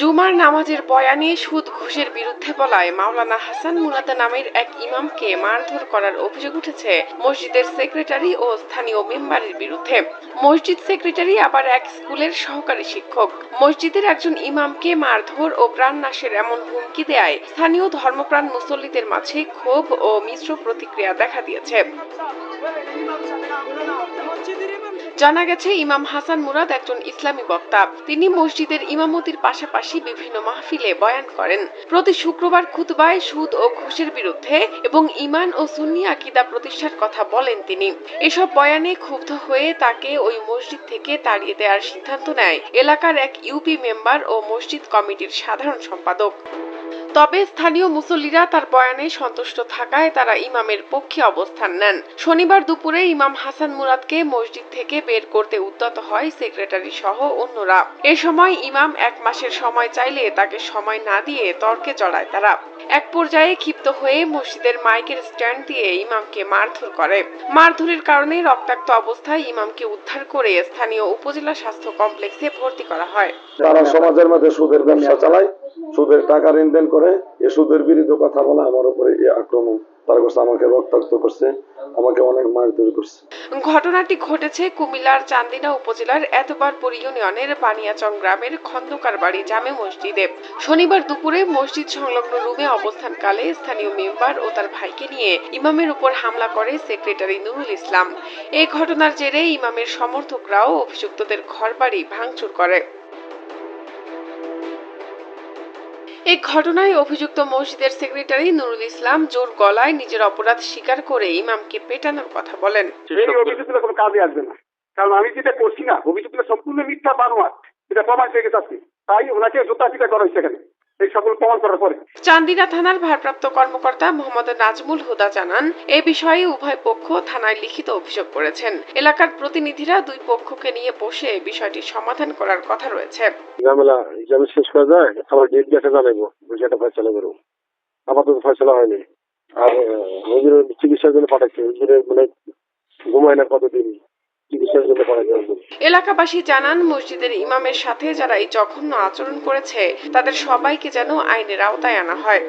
জুমার নামাজের বয়ানে সুদ ঘুষের বিরুদ্ধে বলায় মাওলানা হাসান মুরাদা নামের এক ইমামকে মারধর করার অভিযোগ উঠেছে মসজিদের সেক্রেটারি ও স্থানীয় মেম্বারের বিরুদ্ধে। মসজিদ সেক্রেটারি আবার এক স্কুলের সহকারী শিক্ষক। মসজিদের একজন ইমামকে মারধর ও প্রাণনাশের এমন হুমকি দেয় স্থানীয় ধর্মপ্রাণ মুসল্লিদের মাঝে ক্ষোভ ও মিশ্র প্রতিক্রিয়া দেখা দিয়েছে। জানা গেছে, ইমাম হাসান মুরাদ একজন ইসলামী বক্তা। তিনি মসজিদের ইমামতির পাশাপাশি বিভিন্ন মাহফিলে বয়ান করেন। প্রতি শুক্রবার খুতবায় সুদ ও ঘুষের বিরুদ্ধে এবং ইমান ও সুন্নি আকিদা প্রতিষ্ঠার কথা বলেন তিনি। এসব বয়ানে ক্ষুব্ধ হয়ে তাকে ওই মসজিদ থেকে তাড়িয়ে দেওয়ার সিদ্ধান্ত নেয়। এলাকার এক ইউপি মেম্বার ও মসজিদ কমিটির সাধারণ সম্পাদক। তবে স্থানীয় মুসল্লিরা তার বয়ানে সন্তুষ্ট থাকায় তারা ইমামের পক্ষে অবস্থান নেন। শনিবার দুপুরে ইমাম হাসান মুরাদকে মসজিদ থেকে বের করতে উদ্যত হয় সেক্রেটারি সহ অন্যরা। এ সময় ইমাম এক মাসের সময় চাইলে তাকে সময় না দিয়ে তর্কে জড়ায় তারা। এক পর্যায়ে ক্ষিপ্ত হয়ে মসজিদের মাইকের স্ট্যান্ড দিয়ে ইমামকে মারধর করে। মারধরের কারণে রক্তাক্ত অবস্থায় ইমামকে উদ্ধার করে স্থানীয় উপজেলা স্বাস্থ্য কমপ্লেক্সে ভর্তি করা হয়। তারা সমাজের মধ্যে সুদের ব্যবসা চালায়, সুদের টাকা লেনদেন করে, এ সুদের বিরুদ্ধে কথা বলা আমার উপরে আক্রমণ। ঘটনাটি ঘটেছে কুমিল্লার চান্দিনা উপজেলার এতবারপুর ইউনিয়নের বানিয়াচং গ্রামের খন্দকার বাড়ি জামে মসজিদে। শনিবার দুপুরে মসজিদ সংলগ্ন রুমে অবস্থানকালে স্থানীয় মেম্বার ও তার ভাইকে নিয়ে ইমামের উপর হামলা করে সেক্রেটারি নুরুল ইসলাম। এই ঘটনার জেরে ইমামের সমর্থকরাও অভিযুক্তদের ঘরবাড়ি ভাঙচুর করে। এই ঘটনায় অভিযুক্ত মসজিদের সেক্রেটারি নুরুল ইসলাম জোর গলায় নিজের অপরাধ স্বীকার করে ইমামকে পেটানোর কথা বলেন। এই অভিযোগগুলো কোনো কাজে আসবে না। কারণ আমি যেটা করছি না অভিযোগগুলো সম্পূর্ণ মিথ্যা বানোয়াট এটা প্রমাণ হয়ে গেছে আজকে। তাই ওনাকে জোতা পিটা করা হয়েছে এখানে। এই সকল প্রমাণ করার পরে। চান্দিনা থানার ভারপ্রাপ্ত কর্মকর্তা মোহাম্মদ নাজমুল হুদা জানান এ বিষয়ে উভয় পক্ষ থানায় লিখিত অভিযোগ করেছেন। এলাকার প্রতিনিধিরা দুই পক্ষকে নিয়ে বসে বিষয়টি সমাধান করার কথা রয়েছে। ঝামেলা হিসাবে শেষ করা যায় আবার ডেট গেছে জানাইবো সেটা ফয়সলা করব। আপাতত ফয়সলা হয়নি। আর হুজুরের চিকিৎসার জন্য পাঠাচ্ছে হুজুরের মানে ঘুমায় না কতদিন? এলাকাবাসী জানান, মসজিদের ইমামের সাথে যারা এই জঘন্য আচরণ করেছে, তাদের সবাইকে যেন আইনের আওতায় আনা হয়।